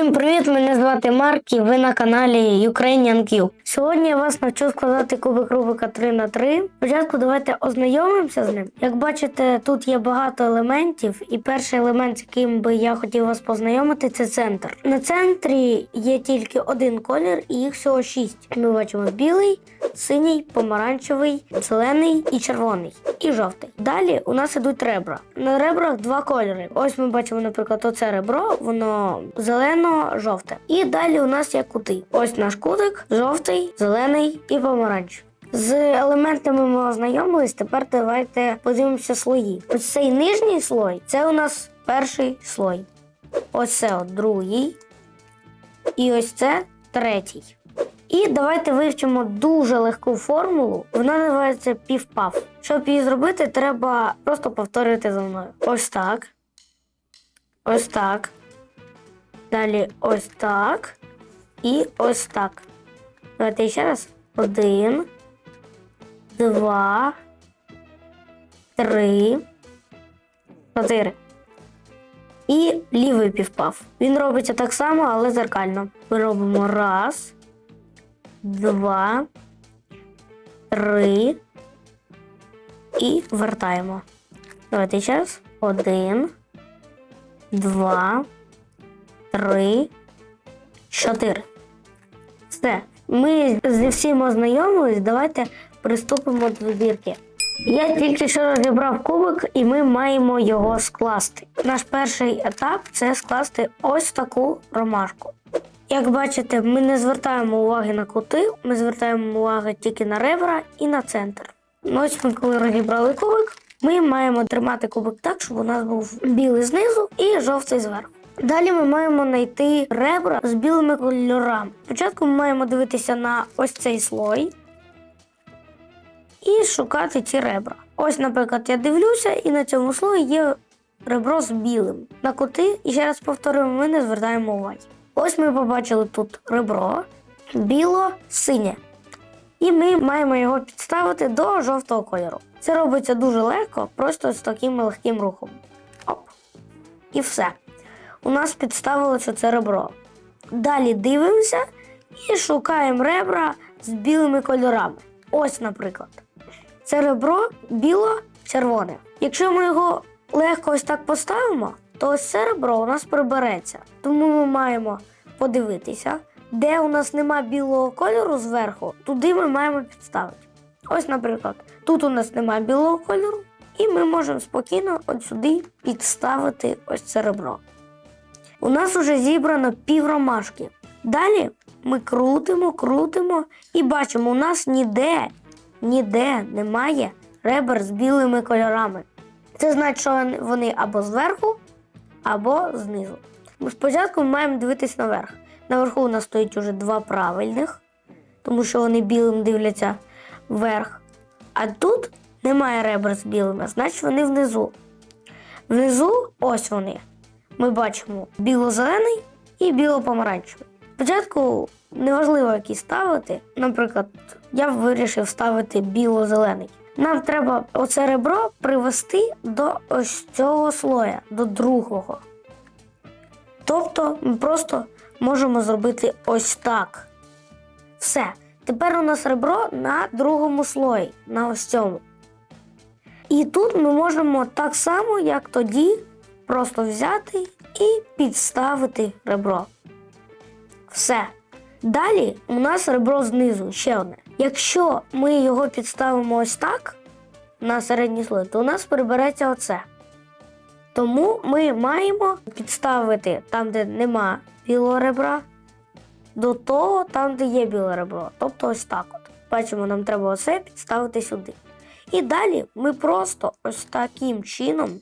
Всім привіт! Мене звати Марк і ви на каналі Ukrainian Cube. Сьогодні я вас навчу складати кубик Рубика 3 на 3 Спочатку давайте ознайомимося з ним. Як бачите, тут є багато елементів, і перший елемент, з яким би я хотів вас познайомити, це центр. На центрі є тільки один колір, і їх всього шість. Ми бачимо білий, синій, помаранчевий, зелений і червоний, і жовтий. Далі у нас ідуть ребра. На ребрах два кольори. Ось ми бачимо, наприклад, оце ребро, воно зелено-жовте. І далі у нас є кути. Ось наш кутик, жовтий, зелений і помаранчевий. З елементами ми ознайомились. Тепер давайте подивимося слої. Ось цей нижній слой це у нас перший слой. Ось це от другий. І ось це третій. І давайте вивчимо дуже легку формулу. Вона називається півпав. Щоб її зробити, треба просто повторювати за мною. Ось так. Ось так. Далі ось так. І ось так. Давайте ще раз. Один. Два. Три. Чотири. І лівий півпав. Він робиться так само, але зеркально. Ми робимо раз два, три і вертаємо. Давайте ще раз. Один, два, три, чотири. Все. Ми зі всім ознайомились. Давайте приступимо до збірки. Я тільки що розібрав кубик, і ми маємо його скласти. Наш перший етап це скласти ось таку ромашку. Як бачите, ми не звертаємо уваги на кути, ми звертаємо увагу тільки на ребра і на центр. Ну, Ось ми коли розібрали кубик, ми маємо тримати кубик так, щоб у нас був білий знизу і жовтий зверху. Далі ми маємо знайти ребра з білими кольорами. Спочатку ми маємо дивитися на ось цей слой і шукати ці ребра. Ось, наприклад, я дивлюся, і на цьому слої є ребро з білим. На кути, і ще раз повторюємо, ми не звертаємо уваги. Ось ми побачили тут ребро біло-синє. І ми маємо його підставити до жовтого кольору. Це робиться дуже легко, просто з таким легким рухом. Оп. І все. У нас підставилося це ребро. Далі дивимося і шукаємо ребра з білими кольорами. Ось, наприклад. Це ребро біло-червоне. Якщо ми його легко ось так поставимо, то ось це ребро у нас прибереться. Тому ми маємо подивитися, де у нас нема білого кольору зверху, туди ми маємо підставити. Ось, наприклад, тут у нас немає білого кольору, і ми можемо спокійно от сюди підставити ось це ребро. У нас вже зібрано пів ромашки. Далі ми крутимо, крутимо і бачимо, у нас ніде, ніде немає ребер з білими кольорами. Це значить, що вони або зверху, або знизу. Спочатку ми маємо дивитись наверх. Наверху у нас стоїть уже два правильних, тому що вони білим дивляться вверх. А тут немає ребер з білими, значить вони внизу. Внизу ось вони. Ми бачимо біло-зелений і біло-помаранчевий. Спочатку неважливо, який ставити. Наприклад, я вирішив ставити біло-зелений. Нам треба оце ребро привести до ось цього слоя, до другого. Тобто ми просто можемо зробити ось так. Все. Тепер у нас ребро на другому слої, на ось цьому. І тут ми можемо так само, як тоді, просто взяти і підставити ребро. Все. Далі у нас ребро знизу ще одне. Якщо ми його підставимо ось так на середній слой, то у нас прибереться оце. Тому ми маємо підставити там, де нема білого ребра, до того, там, де є біле ребро. Тобто ось так от. Бачимо, нам треба оце підставити сюди. І далі ми просто ось таким чином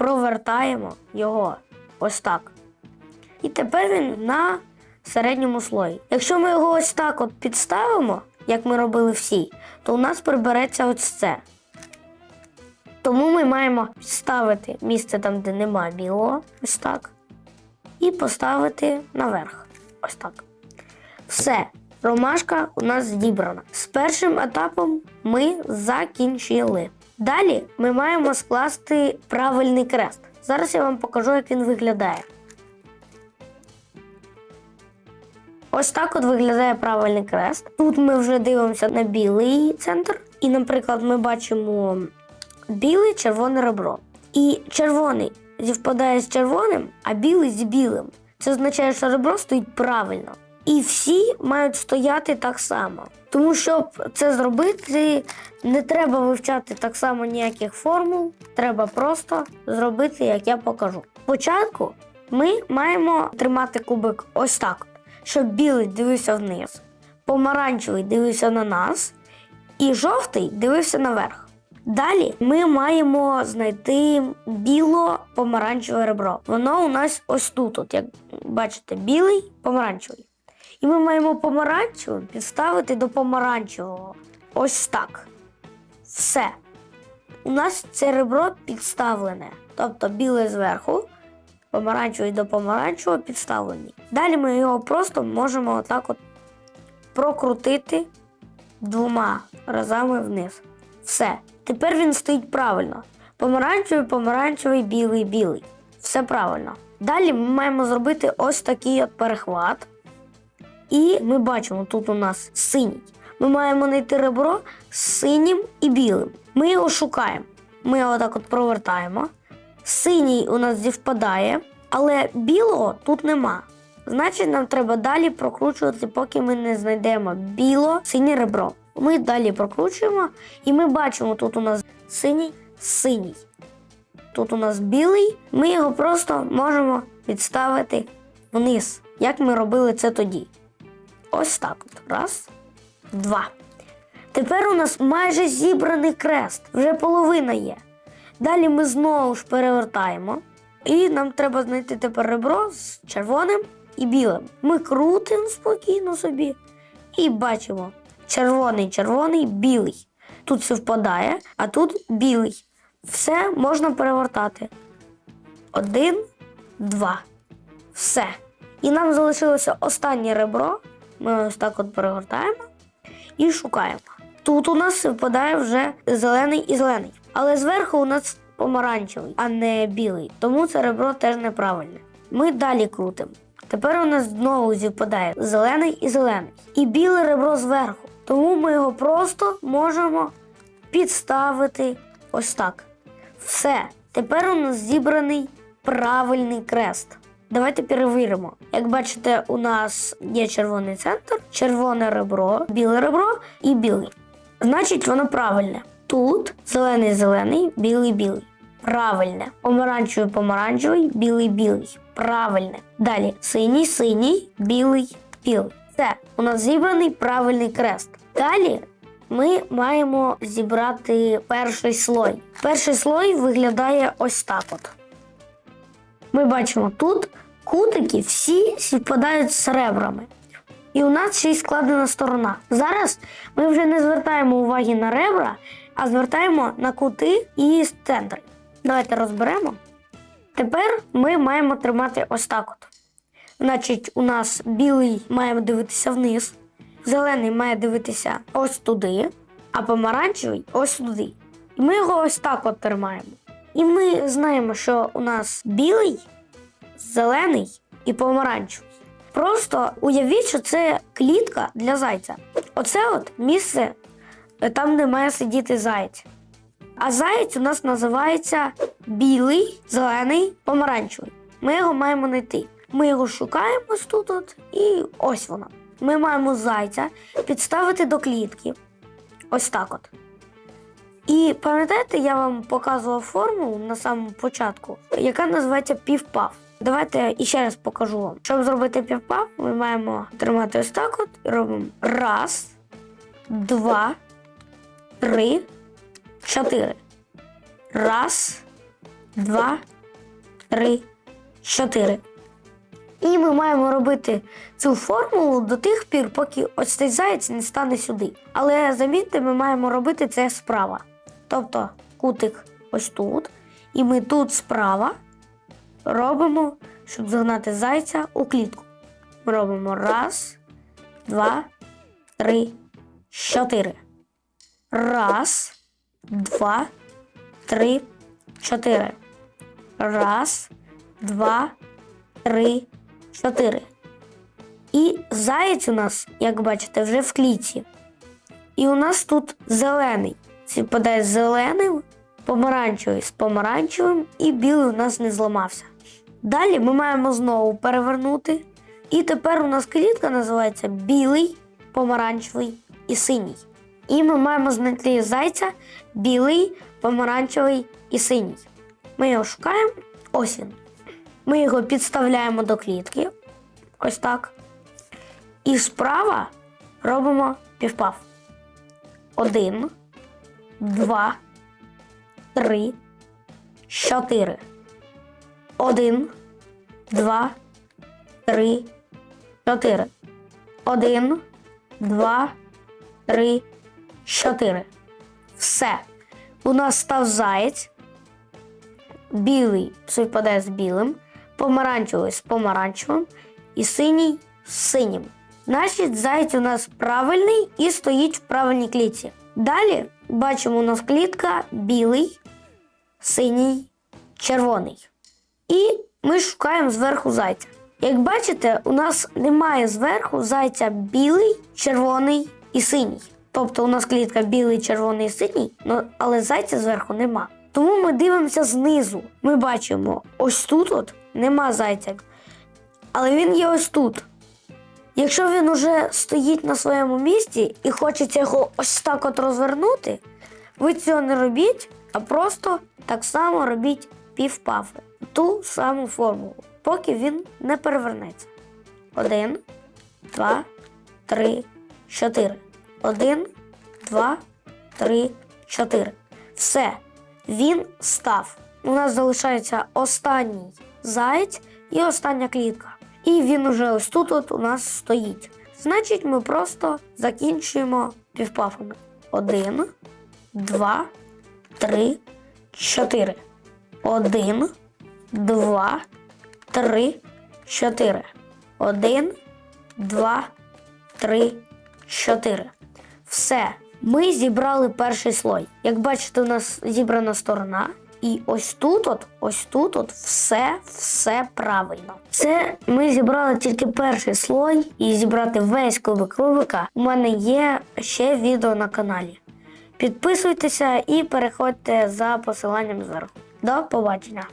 провертаємо його ось так. І тепер він на середньому слої. Якщо ми його ось так от підставимо, як ми робили всі, то у нас прибереться ось це. Тому ми маємо ставити місце там, де нема білого, ось так. І поставити наверх. Ось так. Все. Ромашка у нас зібрана. З першим етапом ми закінчили. Далі ми маємо скласти правильний крест. Зараз я вам покажу, як він виглядає. Ось так от виглядає правильний крест. Тут ми вже дивимося на білий центр, і, наприклад, ми бачимо білий червоне ребро. І червоний зівпадає з червоним, а білий з білим. Це означає, що ребро стоїть правильно. І всі мають стояти так само. Тому щоб це зробити, не треба вивчати так само ніяких формул, треба просто зробити, як я покажу. Спочатку ми маємо тримати кубик ось так, щоб білий дивився вниз, помаранчевий дивився на нас, і жовтий дивився наверх. Далі ми маємо знайти біло-помаранчеве ребро. Воно у нас ось тут, от, як бачите, білий, помаранчевий. І ми маємо помаранчевим підставити до помаранчевого. Ось так. Все. У нас це ребро підставлене. Тобто біле зверху, помаранчевий до помаранчевого підставлені. Далі ми його просто можемо отак от прокрутити двома разами вниз. Все. Тепер він стоїть правильно. Помаранчевий, помаранчевий, білий, білий. Все правильно. Далі ми маємо зробити ось такий от перехват. І ми бачимо, тут у нас синій. Ми маємо знайти ребро з синім і білим. Ми його шукаємо. Ми його так от провертаємо. Синій у нас зівпадає, але білого тут нема. Значить, нам треба далі прокручувати, поки ми не знайдемо біло-синє ребро. Ми далі прокручуємо, і ми бачимо, тут у нас синій, синій. Тут у нас білий, ми його просто можемо відставити вниз, як ми робили це тоді. Ось так от. Раз, два. Тепер у нас майже зібраний крест, вже половина є. Далі ми знову ж перевертаємо. І нам треба знайти тепер ребро з червоним і білим. Ми крутимо спокійно собі і бачимо червоний, червоний, білий. Тут совпадає, а тут білий. Все можна перевертати. Один, два. Все. І нам залишилося останнє ребро. Ми ось так от перегортаємо і шукаємо. Тут у нас випадає вже зелений і зелений. Але зверху у нас помаранчевий, а не білий. Тому це ребро теж неправильне. Ми далі крутимо. Тепер у нас знову зівпадає зелений і зелений. І біле ребро зверху. Тому ми його просто можемо підставити ось так. Все. Тепер у нас зібраний правильний крест. Давайте перевіримо. Як бачите, у нас є червоний центр, червоне ребро, біле ребро і білий. Значить, воно правильне. Тут зелений зелений, білий білий. Правильне. Помаранчевий помаранчевий, білий білий. Правильне. Далі синій синій, білий білий. Це у нас зібраний правильний крест. Далі ми маємо зібрати перший слой. Перший слой виглядає ось так от. Ми бачимо тут кутики всі співпадають з ребрами. І у нас ще й складена сторона. Зараз ми вже не звертаємо уваги на ребра, а звертаємо на кути і центри. Давайте розберемо. Tепер ми маємо тримати ось так от. Значить, у нас білий має дивитися вниз, зелений має дивитися ось туди, а помаранчевий ось туди. І ми його ось так от тримаємо. І ми знаємо, що у нас білий, зелений і помаранчевий. Просто уявіть, що це клітка для зайця. Оце от місце е, там, де має сидіти заєць. А заєць у нас називається білий, зелений, помаранчевий. Ми його маємо знайти. Ми його шукаємо тут, от, і ось воно. Ми маємо зайця підставити до клітки. Ось так от. І пам'ятаєте, я вам показував формулу на самому початку, яка називається півпав. Давайте іще раз покажу вам. Щоб зробити півпав, ми маємо тримати ось так от робимо раз, два, три, чотири. Раз, два, три, чотири. І ми маємо робити цю формулу до тих пір, поки ось цей заєць не стане сюди. Але замітьте, ми маємо робити це справа. Тобто кутик ось тут, і ми тут справа робимо, щоб загнати зайця у клітку. Ми робимо раз, два, три, чотири. Раз, два, три, чотири. Раз, два, три, чотири. І заєць у нас, як бачите, вже в клітці. І у нас тут зелений. Співпадає з зеленим, помаранчевий з помаранчевим, і білий у нас не зламався. Далі ми маємо знову перевернути. І тепер у нас клітка називається білий, помаранчевий і синій. І ми маємо знайти зайця білий, помаранчевий і синій. Ми його шукаємо. Ось він. Ми його підставляємо до клітки. Ось так. І справа робимо півпав. Один, два, три, чотири. Один, два, три, чотири. Один, два, три, чотири. Все. У нас став заєць. Білий співпадає з білим, помаранчевий з помаранчевим і синій з синім. Значить, заєць у нас правильний і стоїть в правильній клітці. Далі бачимо у нас клітка білий, синій, червоний. І ми шукаємо зверху зайця. Як бачите, у нас немає зверху зайця білий, червоний і синій. Тобто у нас клітка білий, червоний і синій, але зайця зверху нема. Тому ми дивимося знизу. Ми бачимо, ось тут от нема зайця. Але він є ось тут. Якщо він уже стоїть на своєму місці і хочеться його ось так от розвернути, ви цього не робіть, а просто так само робіть півпафи. Ту саму формулу, поки він не перевернеться. Один, два, три, чотири. Один, два, три, чотири. Все. Він став. У нас залишається останній заєць і остання клітка. І він уже ось тут от у нас стоїть. Значить, ми просто закінчуємо півпафами. Один, два, три, чотири. Один, два, три, чотири. Один, два, три, чотири. Все. Ми зібрали перший слой. Як бачите, у нас зібрана сторона. І ось тут, от, ось тут, от все, все правильно. Це ми зібрали тільки перший слой, і зібрати весь кубик Рубика у мене є ще відео на каналі. Підписуйтеся і переходьте за посиланням зверху. До побачення!